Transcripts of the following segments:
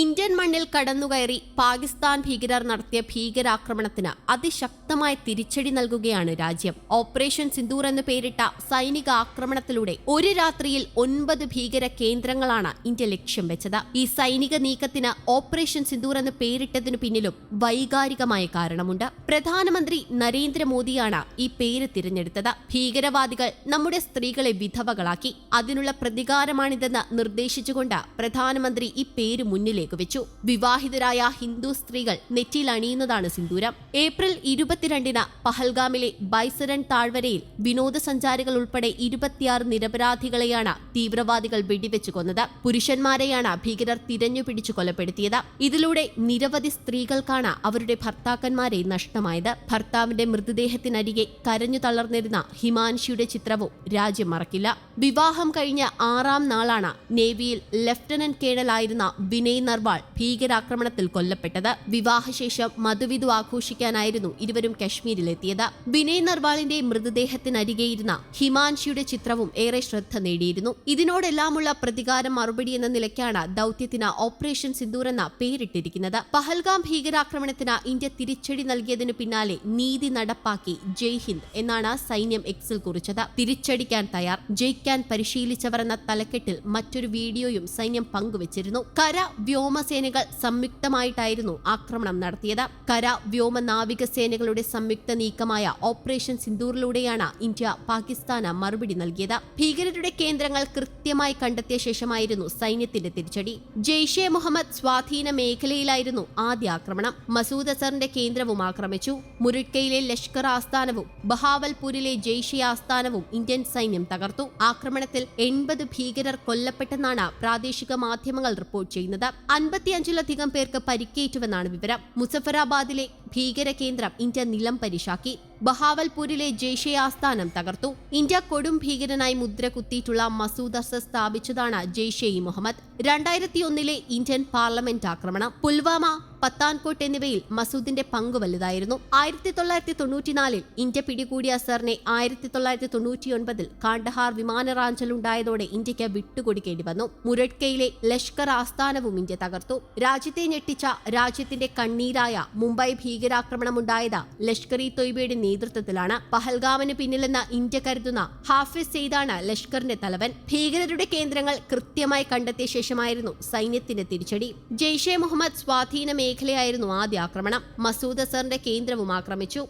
Indian മണ്ണിൽ കടന്നുകയറി പാകിസ്ഥാൻ ഭീകരർ നടത്തിയ ഭീകരാക്രമണത്തിന് അതിശക്തമായ തിരിച്ചടി നൽകുകയാണ് രാജ്യം. ഓപ്പറേഷൻ സിന്ദൂർ എന്ന് പേരിട്ട സൈനിക ആക്രമണത്തിലൂടെ ഒരു രാത്രിയിൽ ഒൻപത് ഭീകര കേന്ദ്രങ്ങളാണ് ഇന്ത്യ ലക്ഷ്യം വെച്ചത്. ഈ സൈനിക നീക്കത്തിന് ഓപ്പറേഷൻ സിന്ദൂർ എന്ന് പേരിട്ടതിനു പിന്നിലും വൈകാരികമായ കാരണമുണ്ട്. പ്രധാനമന്ത്രി നരേന്ദ്രമോദിയാണ് ഈ പേര് തിരഞ്ഞെടുത്തത്. ഭീകരവാദികൾ നമ്മുടെ സ്ത്രീകളെ വിധവകളാക്കി. അതിനുള്ള പ്രതികാരമാണിതെന്ന് നിർദ്ദേശിച്ചുകൊണ്ട് പ്രധാനമന്ത്രി ഈ പേര് മുന്നിലേക്ക് വെച്ചു വിവാഹിതരായ ഹിന്ദു സ്ത്രീകൾ നെറ്റിയിൽ അണിയുന്നതാണ് സിന്ദൂരം. ഏപ്രിൽ ഇരുപത്തിരണ്ടിന് പഹൽഗാമിലെ ബൈസരൻ താഴ്വരയിൽ വിനോദസഞ്ചാരികൾ ഉൾപ്പെടെ ഇരുപത്തിയാറ് നിരപരാധികളെയാണ് തീവ്രവാദികൾ വെടിവെച്ചു കൊന്നത്. പുരുഷന്മാരെയാണ് ഭീകരർ തിരഞ്ഞുപിടിച്ചു കൊലപ്പെടുത്തിയത്. ഇതിലൂടെ നിരവധി സ്ത്രീകൾക്കാണ് അവരുടെ ഭർത്താക്കന്മാരെ നഷ്ടമായത്. ഭർത്താവിന്റെ മൃതദേഹത്തിനരികെ കരഞ്ഞു തളർന്നിരുന്ന ഹിമാൻഷിയുടെ ചിത്രവും രാജ്യം മറക്കില്ല. വിവാഹം കഴിഞ്ഞ ആറാം നാളാണ് നേവിയിൽ ലഫ്റ്റനന്റ് കേണലായിരുന്ന വിനയ് നർവാൾ ഭീകരാക്രമണത്തിൽ കൊല്ലപ്പെട്ടത്. വിവാഹശേഷം മധുവിധു ആഘോഷിക്കാനായിരുന്നു ഇരുവരും കശ്മീരിലെത്തിയത്. വിനയ് നർവാളിന്റെ മൃതദേഹത്തിനരികെയിരുന്ന ഹിമാൻഷിയുടെ ചിത്രവും ഏറെ ശ്രദ്ധ നേടിയിരുന്നു. ഇതിനോടെല്ലാമുള്ള പ്രതികാരം മറുപടി എന്ന നിലയ്ക്കാണ് ദൌത്യത്തിന് ഓപ്പറേഷൻ സിന്ദൂർ എന്ന പേരിട്ടിരിക്കുന്നത്. പഹൽഗാം ഭീകരാക്രമണത്തിന് ഇന്ത്യ തിരിച്ചടി നൽകിയതിനു പിന്നാലെ നീതി നടപ്പാക്കി ജയ് ഹിന്ദ് എന്നാണ് സൈന്യം എക്സിൽ കുറിച്ചത്. തിരിച്ചടിക്കാൻ തയ്യാർ ജയിക്കാൻ പരിശീലിച്ചവർ എന്ന തലക്കെട്ടിൽ മറ്റൊരു വീഡിയോയും സൈന്യം പങ്കുവച്ചിരുന്നു. കര വ്യോമസേനകൾ സംയുക്തമായിട്ടായിരുന്നു ആക്രമണം നടത്തിയത്. കര വ്യോമ നാവിക സേനകളുടെ സംയുക്ത നീക്കമായ ഓപ്പറേഷൻ സിന്ദൂറിലൂടെയാണ് ഇന്ത്യ പാകിസ്ഥാന് മറുപടി നൽകിയത്. ഭീകരരുടെ കേന്ദ്രങ്ങൾ കൃത്യമായി കണ്ടെത്തിയ ശേഷമായിരുന്നു സൈന്യത്തിന്റെ തിരിച്ചടി. ജെയ്ഷെ മുഹമ്മദ് സ്വാധീന മേഖലയിലായിരുന്നു ആദ്യ ആക്രമണം. മസൂദ് അസറിന്റെ കേന്ദ്രവും ആക്രമിച്ചു. മുരുക്കയിലെ ലഷ്കർ ആസ്ഥാനവും ബഹാവൽപൂരിലെ ജെയ്ഷെ ആസ്ഥാനവും ഇന്ത്യൻ സൈന്യം തകർത്തു. ആക്രമണത്തിൽ എൺപത് ഭീകരർ കൊല്ലപ്പെട്ടെന്നാണ് പ്രാദേശിക മാധ്യമങ്ങൾ റിപ്പോർട്ട് ചെയ്യുന്നത്. അൻപത്തിയഞ്ചിലധികം പേർക്ക് പരിക്കേറ്റുവെന്നാണ് വിവരം. മുസഫറാബാദിലെ ഭീകര കേന്ദ്രം ഇന്ത്യ നിലം പരിശാക്കി ബഹാവൽപൂരിലെ ജെയ്ഷെ ആസ്ഥാനം തകർത്തു. ഇന്ത്യ കൊടും ഭീകരനായി മുദ്ര കുത്തിയിട്ടുള്ള മസൂദ് അസർ സ്ഥാപിച്ചതാണ് ജെയ്ഷെ ഇ മുഹമ്മദ്. രണ്ടായിരത്തി ഒന്നിലെ ഇന്ത്യൻ പാർലമെന്റ് ആക്രമണം പുൽവാമ പത്താൻകോട്ട് എന്നിവയിൽ മസൂദിന്റെ പങ്ക് വലുതായിരുന്നു. ആയിരത്തി തൊള്ളായിരത്തി തൊണ്ണൂറ്റിനാലിൽ ഇന്ത്യ പിടികൂടിയ അസറിനെ ആയിരത്തി തൊള്ളായിരത്തി തൊണ്ണൂറ്റിയൊൻപതിൽ കാണ്ഡഹാർ വിമാനറാഞ്ചലുണ്ടായതോടെ ഇന്ത്യയ്ക്ക് വിട്ടുകൊടുക്കേണ്ടി വന്നു. മുരട്കയിലെ ലഷ്കർ ആസ്ഥാനവും ഇന്ത്യ തകർത്തു. രാജ്യത്തെ ഞെട്ടിച്ച രാജ്യത്തിന്റെ കണ്ണീരായ മുംബൈ ഭീകരാക്രമണമുണ്ടായത് ലഷ്കർ ഇ തൊയ്ബയുടെ നേതൃത്വത്തിലാണ്. പഹൽഗാമിന് പിന്നിലെന്ന് ഇന്ത്യ കരുതുന്ന ഹാഫിസ് സെയ്ദാണ് ലഷ്കറിന്റെ തലവൻ. ഭീകരരുടെ കേന്ദ്രങ്ങൾ കൃത്യമായി കണ്ടെത്തിയ ശേഷമായിരുന്നു സൈന്യത്തിന്റെ തിരിച്ചടി. ജെയ്ഷെ മുഹമ്മദ് സ്വാധീന മേഖലയായിരുന്നു ആദ്യ ആക്രമണം. മസൂദ് അസറിന്റെ കേന്ദ്രവും ആക്രമിച്ചു.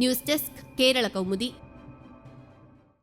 News desk Kerala Kaumudi.